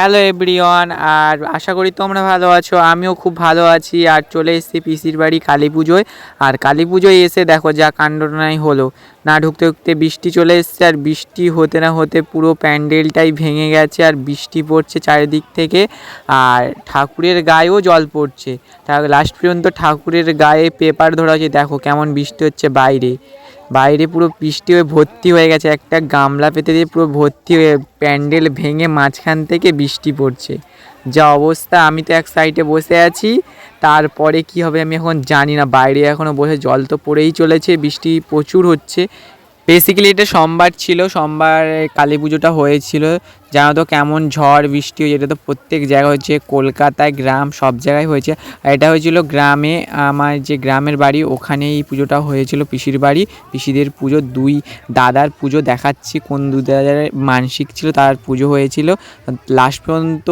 Hello everyone, আর আশা করি তোমরা ভালো আছো, আমিও খুব ভালো আছি, আর চলে এসেছি পিসির বাড়ি কালী পুজোয়। আর কালী পুজোয় এসে দেখো যা কাণ্ডনাই হলো। না ঢুকতে ঢুকতে বৃষ্টি চলে এসেছে আর বৃষ্টি হতে না হতে পুরো প্যান্ডেলটাই ভেঙে গেছে আর বৃষ্টি পড়ছে চারিদিক থেকে আর ঠাকুরের গায়েও জল পড়ছে। তার লাস্ট পর্যন্ত ঠাকুরের গায়ে পেপার ধরা হচ্ছে দেখো কেমন বৃষ্টি হচ্ছে বাইরে। বাইরে পুরো বৃষ্টি হয়ে ভর্তি হয়ে গেছে। একটা গামলা পেতে দিয়ে পুরো ভর্তি হয়ে প্যান্ডেল ভেঙে মাঝখান থেকে বৃষ্টি পড়ছে। যা অবস্থা, আমি তো এক সাইডে বসে আছি। তারপরে কি হবে আমি এখন জানি না। বাইরে এখনও বসে জল তো পড়েই চলেছে, বৃষ্টি প্রচুর হচ্ছে। বেসিক্যালি এটা সোমবার ছিল, সোমবার কালী পুজোটা হয়েছিল। জানো তো কেমন ঝড়, বৃষ্টি হয়েছে, এটা তো প্রত্যেক জায়গায় হচ্ছে কলকাতায় গ্রাম সব জায়গায় হয়েছে। আর এটা হয়েছিল গ্রামে, আমার যে গ্রামের বাড়ি, ওখানেই এই পুজোটা হয়েছিল পিসির বাড়ি। পিসিদের পুজো, দুই দাদার পুজো দেখাচ্ছি, কোন দুই দাদার মানসিক ছিল, তার পুজো হয়েছিল। লাস্ট পর্যন্ত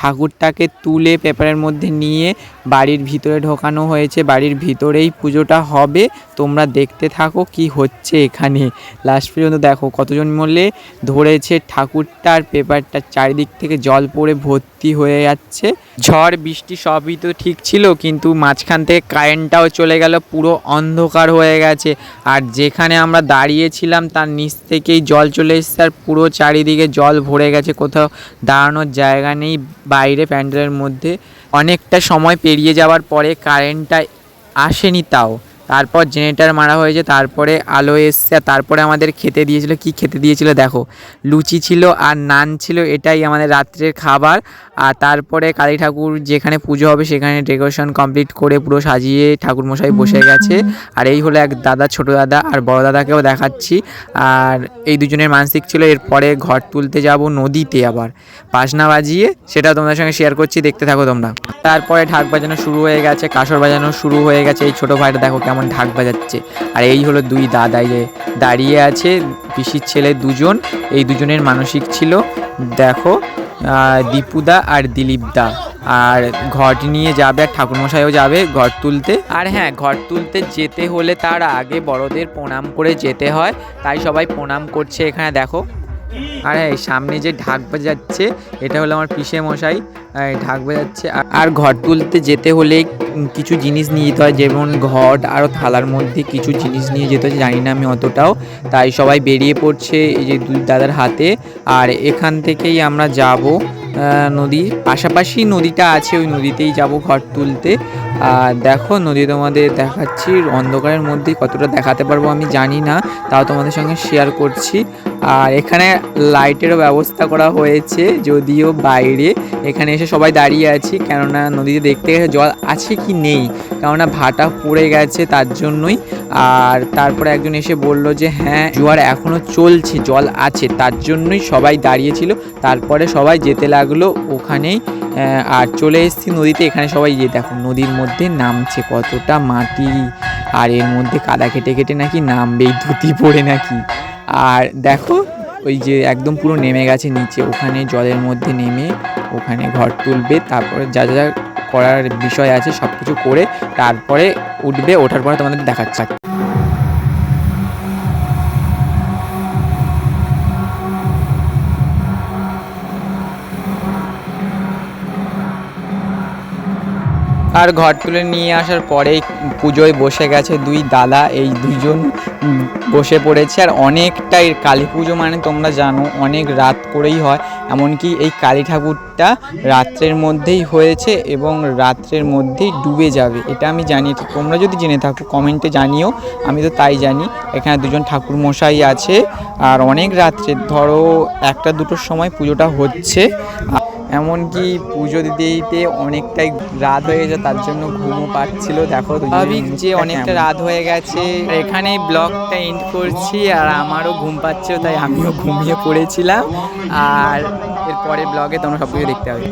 ঠাকুরটাকে তুলে পেপারের মধ্যে নিয়ে বাড়ির ভিতরে ঢোকানো হয়েছে। বাড়ির ভিতরেই পুজোটা হবে, তোমরা দেখতে থাকো কি হচ্ছে এখানে। লাস্ট পর্যন্ত দেখো, কতজন মরলে ধরেছে ঠাকুরটার পেপারটা চারিদিক থেকে জল পড়ে ভর্তি হয়ে যাচ্ছে। ঝড়, বৃষ্টি সবই তো ঠিক ছিল, কিন্তু মাঝখান থেকে কারেন্টটাও চলে গেল, পুরো অন্ধকার হয়ে গেছে। আর যেখানে আমরা দাঁড়িয়েছিলাম, তার নিচ থেকেই জল চলে এসেছে, আর পুরো চারিদিকে জল ভরে গেছে, কোথাও দাঁড়ানোর জায়গা নেই বাইরে প্যান্ডেলের মধ্যে। অনেকটা সময় পেরিয়ে যাওয়ার পরে কারেন্টটা আসেনি তাও। তারপর জেনারেটার মারা হয়েছে তারপরে আলো এসছে আর তারপরে আমাদের খেতে দিয়েছিল কি খেতে দিয়েছিল দেখো। লুচি ছিল আর নান ছিল এটাই আমাদের রাত্রের খাবার। আর তারপরে কালী ঠাকুর যেখানে পুজো হবে সেখানে ডেকোরেশন কমপ্লিট করে পুরো সাজিয়ে ঠাকুর মশাই বসে গেছে। আর এই হলো এক দাদা ছোট দাদা আর বড় দাদাকেও দেখাচ্ছি। আর এই দুজনের মানসিক ছিল এরপরে ঘর তুলতে যাব নদীতে আবার। বাজনা বাজিয়ে সেটা তোমাদের সঙ্গে শেয়ার করছি দেখতে থাকো তোমরা। তারপরে ঢাক বাজানো শুরু হয়ে গেছে কাসর বাজানো শুরু হয়ে গেছে এই ছোটো ভাইটা দেখো কেমন ঢাক বাজাচ্ছে। আর এই হলো দুই দাদা যে দাঁড়িয়ে আছে, পিসির ছেলে দুজন, এই দুজনের মানসিক ছিল। দেখো দীপুদা আর দিলীপদা। আর ঘট নিয়ে যাবে, আর ঠাকুরমশাইও যাবে ঘর তুলতে। আর হ্যাঁ ঘর তুলতে যেতে হলে তার আগে বড়দের প্রণাম করে যেতে হয়। তাই সবাই প্রণাম করছে এখানে, দেখো। আর হ্যাঁ সামনে যে ঢাক বাজাচ্ছে, এটা হলো আমার পিসে মশাই। ঢাক বাজাচ্ছে, আর- আর ঘর তুলতে যেতে হলে কিছু জিনিস নিয়ে যেতে হয়, যেমন ঘট আরও থালার মধ্যে কিছু জিনিস নিয়ে যেতে হয়, জানি না আমি অতটাও। তাই সবাই বেরিয়ে পড়ছে এই যে দুই দাদার হাতে, আর এখান থেকেই আমরা যাব। নদী। পাশাপাশি নদীটা আছে, ওই নদীতেই যাব ঘর তুলতে। আর দেখো, নদী তোমাদের দেখাচ্ছি। অন্ধকারের মধ্যে কতটা দেখাতে পারব আমি জানি না, তাও তোমাদের সঙ্গে শেয়ার করছি। আর এখানে লাইটেরও ব্যবস্থা করা হয়েছে, যদিও বাইরে। এখানে এসে সবাই দাঁড়িয়ে আছি, কেননা নদীতে দেখতে গেছে জল আছে কি নেই। কেননা ভাটা পড়ে গেছে তার জন্যই। আর তারপরে একজন এসে বলল যে হ্যাঁ জোয়ার এখনও চলছে, জল আছে। তার জন্যই সবাই দাঁড়িয়েছিল তারপরে সবাই যেতে লাগল ওখানেই আর চলে এসেছি নদীতে। এখানে সবাই যে দেখো নদীর মধ্যে নামছে কতটা মাটি, আর এর মধ্যে কাদা কেটে কেটে নাকি নামবেই, ধুতি পড়ে নাকি। আর দেখো ওই যে একদম পুরো নেমে গেছে নিচে। ওখানে জলের মধ্যে নেমে ওখানে ঘর তুলবে, তারপরে যা যা করার বিষয় আছে সব কিছু করে, তারপরে উঠবে, ওঠার পরে তোমাদের দেখাচ্ছে। আর ঘর তুলে নিয়ে আসার পরেই পুজোয় বসে গেছে দুই দাদা, এই দুইজন বসে পড়েছে। আর অনেকটাই কালী পুজো মানে তোমরা জানো, অনেক রাত করেই হয়। এমনকি এই কালী ঠাকুরটা রাত্রের মধ্যেই হয়েছে এবং রাত্রের মধ্যেই ডুবে যাবে। এটা আমি জানি তোমরা যদি জেনে থাকো, কমেন্টে জানিও। আমি তো তাই জানি, এখানে দুজন ঠাকুর মশাই আছে। আর অনেক রাত্রে, ধরো একটা দুটোর সময় পুজোটা হচ্ছে। এমনকি পুজো দিতে দিতে অনেকটাই রাত হয়ে গেছে তার জন্য ঘুমও পাচ্ছিল। দেখো স্বাভাবিক যে অনেকটা রাত হয়ে গেছে এখানেই ব্লগটা এন্ড করছি আর আমারও ঘুম পাচ্ছিল তাই আমিও ঘুমিয়ে পড়েছিলাম। আর এরপরে ব্লগে তোমরা সব কিছু দেখতে হবে